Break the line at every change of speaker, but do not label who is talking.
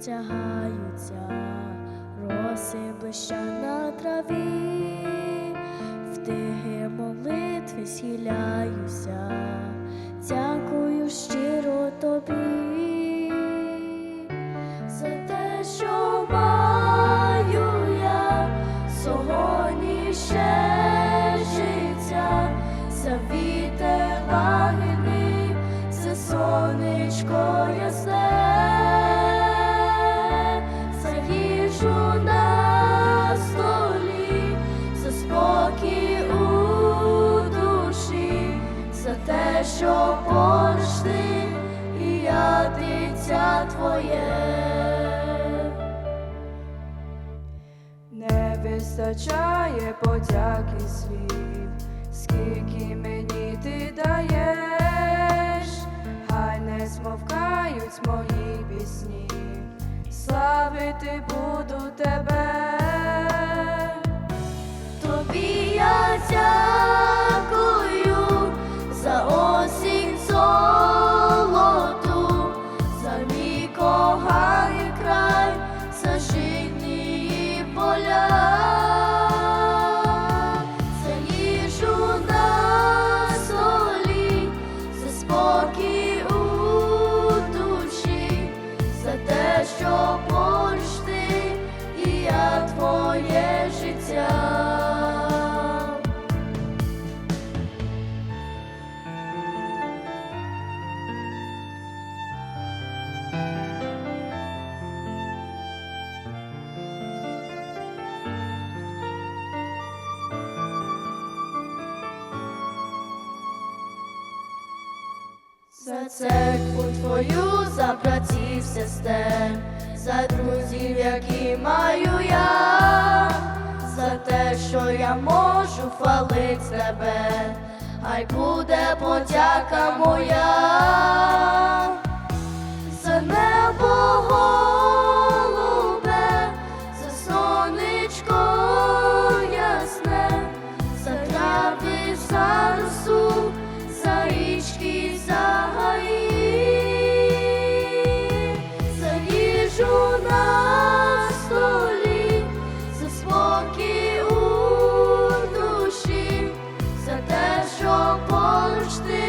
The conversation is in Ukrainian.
простягаються, роси блища на траві, в тихі молитви схиляюся, дякую щиро тобі за те, що маю я. Сьогодні за вітер лагідний, за сонечко поруч ти, і я дитя твоє.
Не вистачає подяки слів, скільки мені ти даєш, хай не змовкають мої пісні, славити буду тебе.
За церкву твою, за братів, сестер, за друзів, які маю я, за те, що я можу хвалить тебе, хай буде подяка моя, поруч ти,